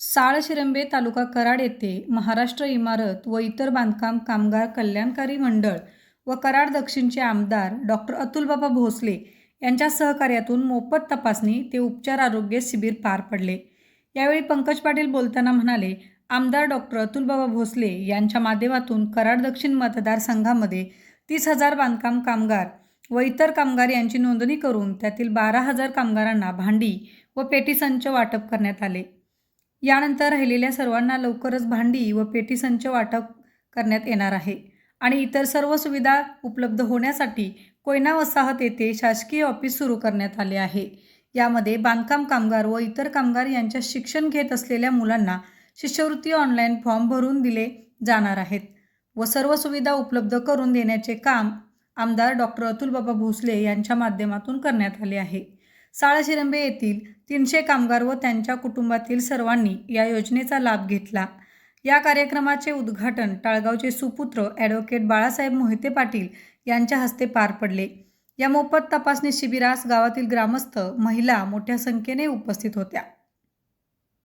साळशिरंबे तालुका कराड येथे महाराष्ट्र इमारत व इतर बांधकाम कामगार कल्याणकारी मंडळ व कराड दक्षिणचे आमदार डॉक्टर अतुलबाबा भोसले यांच्या सहकार्यातून मोफत तपासणी ते उपचार आरोग्य शिबिर पार पडले. यावेळी पंकज पाटील बोलताना म्हणाले आमदार डॉक्टर अतुलबाबा भोसले यांच्या माध्यमातून कराड दक्षिण मतदारसंघामध्ये तीस हजार बांधकाम कामगार व इतर कामगार यांची नोंदणी करून त्यातील बारा हजार कामगारांना भांडी व पेटी संच वाटप करण्यात आले. यानंतर राहिलेल्या सर्वांना लवकरच भांडी व पेटी संच वाटप करण्यात येणार आहे. आणि इतर सर्व सुविधा उपलब्ध होण्यासाठी कोयना वसाहत येथे शासकीय ऑफिस सुरू करण्यात आले आहे. यामध्ये बांधकाम कामगार व इतर कामगार यांच्या शिक्षण घेत असलेल्या मुलांना शिष्यवृत्ती ऑनलाईन फॉर्म भरून दिले जाणार आहेत व सर्व सुविधा उपलब्ध करून देण्याचे काम आमदार डॉक्टर अतुलबाबा भोसले यांच्या माध्यमातून करण्यात आले आहे. साळशिरंबे येथील तीनशे कामगार व त्यांच्या कुटुंबातील सर्वांनी या योजनेचा लाभ घेतला. या कार्यक्रमाचे उद्घाटन टाळगावचे सुपुत्र ॲडव्होकेट बाळासाहेब मोहिते पाटील यांच्या हस्ते पार पडले. या मोफत तपासणी शिबिरास गावातील ग्रामस्थ महिला मोठ्या संख्येने उपस्थित होत्या.